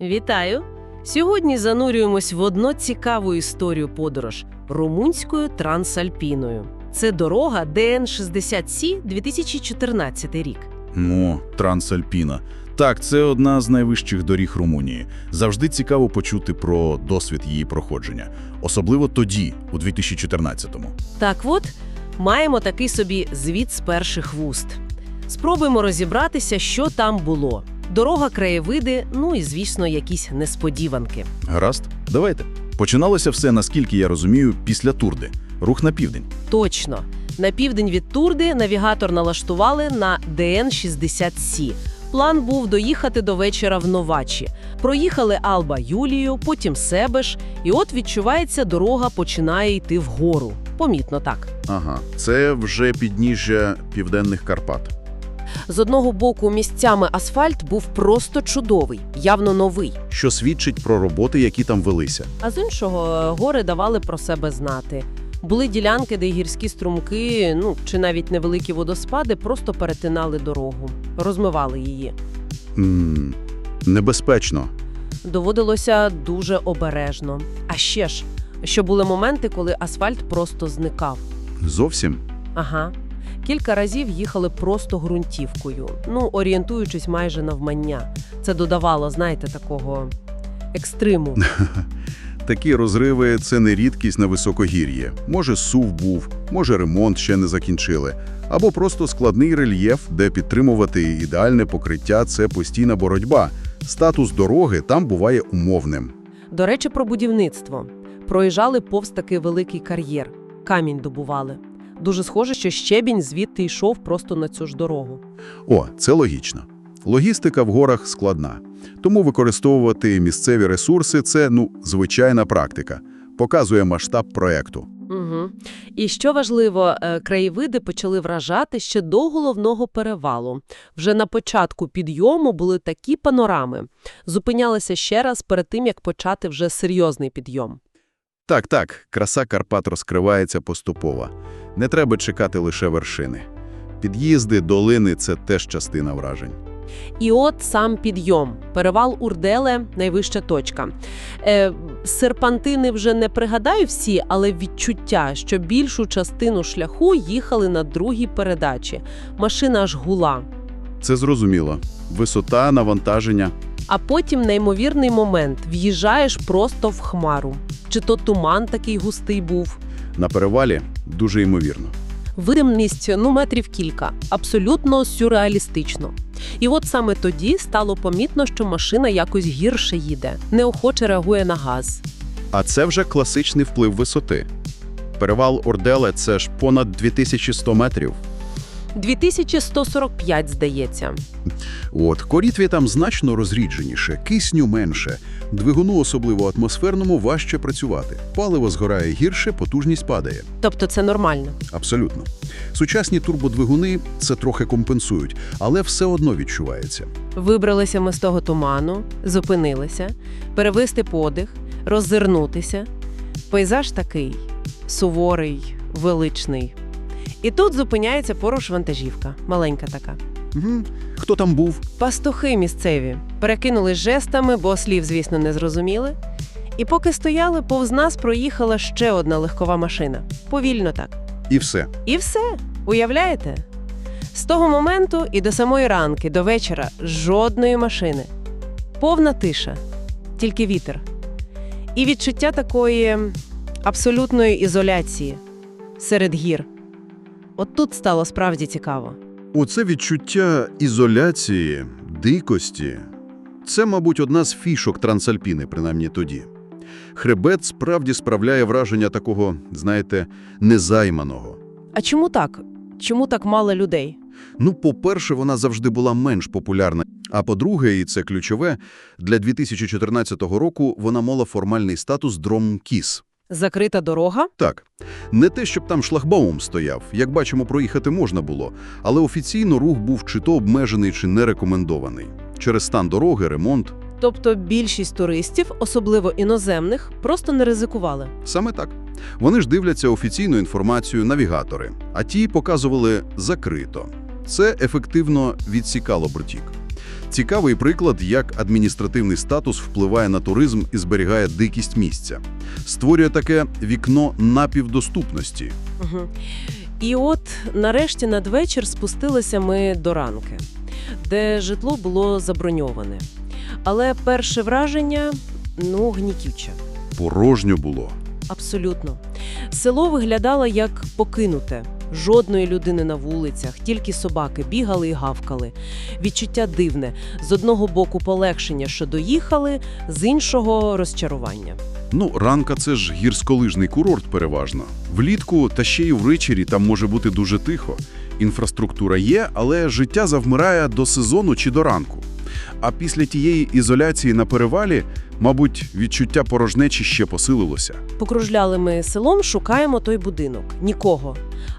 Вітаю! Сьогодні занурюємось в одну цікаву історію подорож румунською трансальпіною. Це дорога ДН-60С 2014 рік. Ну, Трансальпіна. Так, це одна з найвищих доріг Румунії. Завжди цікаво почути про досвід її проходження. Особливо тоді, у 2014-му. Так от, маємо такий собі звіт з перших вуст. Спробуємо розібратися, що там було. Дорога, краєвиди, ну і, звісно, якісь несподіванки. Гаразд? Давайте. Починалося все, наскільки я розумію, після Турди. Рух на південь. Точно. На південь від Турди навігатор налаштували на ДН-60С. План був доїхати до вечора в Новачі. Проїхали Алба Юлію, потім Себеш, і от відчувається, дорога починає йти вгору. Помітно так. Ага, це вже підніжжя південних Карпат. З одного боку, місцями асфальт був просто чудовий, явно новий. Що свідчить про роботи, які там велися. А з іншого, гори давали про себе знати. Були ділянки, де гірські струмки, ну чи навіть невеликі водоспади просто перетинали дорогу, розмивали її. М небезпечно. Доводилося дуже обережно. А ще ж, що були моменти, коли асфальт просто зникав. Зовсім? Ага. Кілька разів їхали просто ґрунтівкою, ну орієнтуючись майже навмання. Це додавало, знаєте, такого екстриму. Такі розриви – це не рідкість на високогір'ї. Може, сув був, може, ремонт ще не закінчили. Або просто складний рельєф, де підтримувати ідеальне покриття – це постійна боротьба. Статус дороги там буває умовним. До речі, про будівництво. Проїжджали повз такий великий кар'єр, камінь добували. Дуже схоже, що щебінь звідти йшов просто на цю ж дорогу. О, це логічно. Логістика в горах складна. Тому використовувати місцеві ресурси – це, ну, звичайна практика. Показує масштаб проекту. Угу. І що важливо, е, краєвиди почали вражати ще до головного перевалу. Вже на початку підйому були такі панорами. Зупинялися ще раз перед тим, як почати вже серйозний підйом. Так, так, краса Карпат розкривається поступово. Не треба чекати лише вершини. Під'їзди, долини – це теж частина вражень. І от сам підйом. Перевал Урделе – найвища точка. Е, серпантини вже не пригадаю всі, але відчуття, що більшу частину шляху їхали на другій передачі. Машина аж гула. Це зрозуміло. Висота, навантаження. А потім неймовірний момент – в'їжджаєш просто в хмару. Чи то туман такий густий був. На перевалі дуже ймовірно. Видимність, ну, метрів кілька. Абсолютно сюрреалістично. І от саме тоді стало помітно, що машина якось гірше їде, неохоче реагує на газ. А це вже класичний вплив висоти. Перевал Орделе – це ж понад 2100 метрів. 2145, здається. От, корітві там значно розрідженіше, кисню менше, двигуну, особливо атмосферному, важче працювати. Паливо згорає гірше, потужність падає. Тобто це нормально. Абсолютно. Сучасні турбодвигуни це трохи компенсують, але все одно відчувається. Вибралися ми з того туману, зупинилися, перевести подих, роззирнутися. Пейзаж такий суворий, величний. І тут зупиняється поруч вантажівка, маленька така. Угу. Хто там був? Пастухи місцеві перекинули жестами, бо слів, звісно, не зрозуміли. І поки стояли, повз нас проїхала ще одна легкова машина. Повільно так. І все. І все. Уявляєте? З того моменту і до самої ранки, до вечора жодної машини. Повна тиша, тільки вітер. І відчуття такої абсолютної ізоляції серед гір. От тут стало справді цікаво. Оце відчуття ізоляції, дикості – це, мабуть, одна з фішок Трансальпіни, принаймні тоді. Хребет справді справляє враження такого, знаєте, незайманого. А чому так? Чому так мало людей? Ну, по-перше, вона завжди була менш популярна. А по-друге, і це ключове, для 2014 року вона мала формальний статус Дром-Кіс. Закрита дорога? Так, не те, щоб там шлагбаум стояв, як бачимо, проїхати можна було, але офіційно рух був чи то обмежений, чи не рекомендований. Через стан дороги, ремонт. Тобто більшість туристів, особливо іноземних, просто не ризикували. Саме так. Вони ж дивляться офіційну інформацію навігатори, а ті показували закрито. Це ефективно відсікало брутік. Цікавий приклад, як адміністративний статус впливає на туризм і зберігає дикість місця. Створює таке вікно напівдоступності. Угу. І от нарешті надвечір спустилися ми до ранки, де житло було заброньоване. Але перше враження ну гнітюче. Порожньо було. Абсолютно. Село виглядало як покинуте. Жодної людини на вулицях, тільки собаки бігали і гавкали. Відчуття дивне. З одного боку полегшення, що доїхали, з іншого розчарування. Ну, ранка це ж гірськолижний курорт переважно. Влітку та ще й ввечері там може бути дуже тихо. Інфраструктура є, але життя завмирає до сезону чи до ранку. А після тієї ізоляції на перевалі, мабуть, відчуття порожнечі ще посилилося. Покружляли ми селом, шукаємо той будинок. Нікого.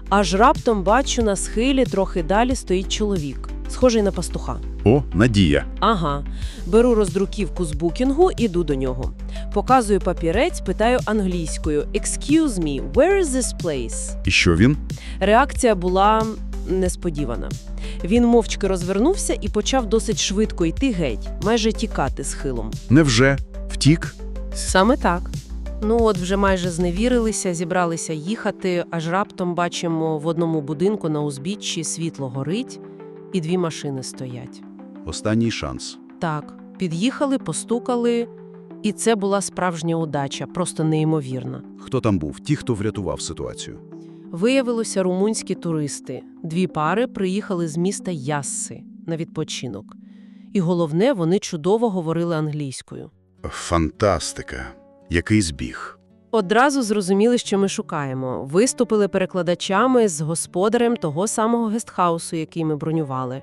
Аж раптом бачу на схилі трохи далі стоїть чоловік, схожий на пастуха. О, надія. Ага, беру роздруківку з букінгу, іду до нього. Показую папірець, питаю англійською «Excuse me, where is this place?» І що він? Реакція була несподівана. Він мовчки розвернувся і почав досить швидко йти геть, майже тікати схилом. Невже? Втік? Саме так. Ну от вже майже зневірилися, зібралися їхати, аж раптом бачимо в одному будинку на узбіччі світло горить, і дві машини стоять. Останній шанс. Так, під'їхали, постукали, і це була справжня удача, просто неймовірна. Хто там був? Ті, хто врятував ситуацію. Виявилося румунські туристи. Дві пари приїхали з міста Ясси на відпочинок. І головне, вони чудово говорили англійською. Фантастика. Який збіг. Одразу зрозуміли, що ми шукаємо. Виступили перекладачами з господарем того самого гестхаусу, який ми бронювали.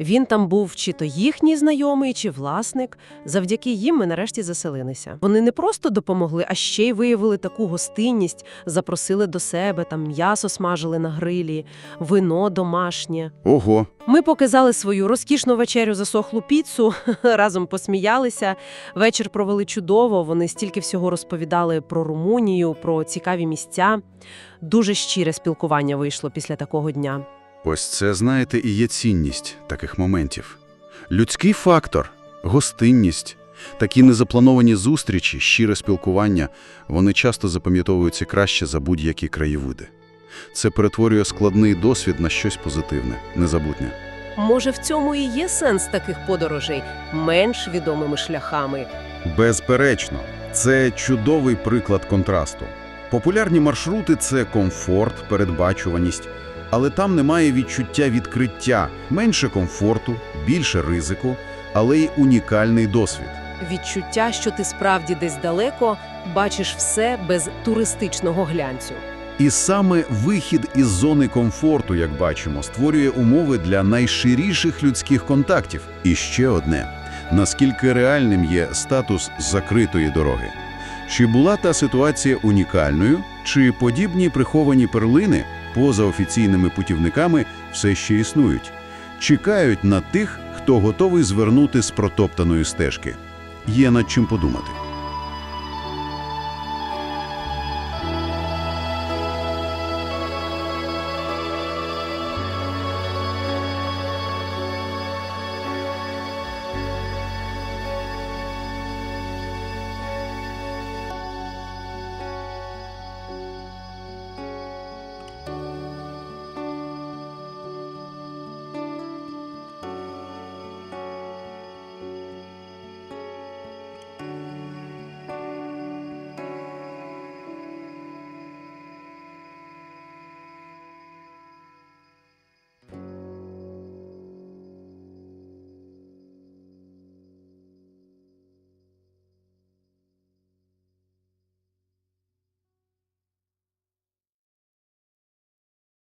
Він там був чи то їхній знайомий, чи власник. Завдяки їм ми нарешті заселилися. Вони не просто допомогли, а ще й виявили таку гостинність, запросили до себе, там м'ясо смажили на грилі, вино домашнє. Ого, Ми показали свою розкішну вечерю засохлу піцу, разом посміялися. Вечір провели чудово. Вони стільки всього розповідали про Румунію, про цікаві місця. Дуже щире спілкування вийшло після такого дня. Ось це, знаєте, і є цінність таких моментів. Людський фактор, гостинність, такі незаплановані зустрічі, щире спілкування, вони часто запам'ятовуються краще за будь-які краєвиди. Це перетворює складний досвід на щось позитивне, незабутнє. Може, в цьому і є сенс таких подорожей менш відомими шляхами. Безперечно, це чудовий приклад контрасту. Популярні маршрути це комфорт, передбачуваність, але там немає відчуття відкриття, менше комфорту, більше ризику, але й унікальний досвід. Відчуття, що ти справді десь далеко бачиш все без туристичного глянцю. І саме вихід із зони комфорту, як бачимо, створює умови для найширіших людських контактів. І ще одне – наскільки реальним є статус закритої дороги. Чи була та ситуація унікальною, чи подібні приховані перлини поза офіційними путівниками все ще існують? Чекають на тих, хто готовий звернути з протоптаної стежки. Є над чим подумати.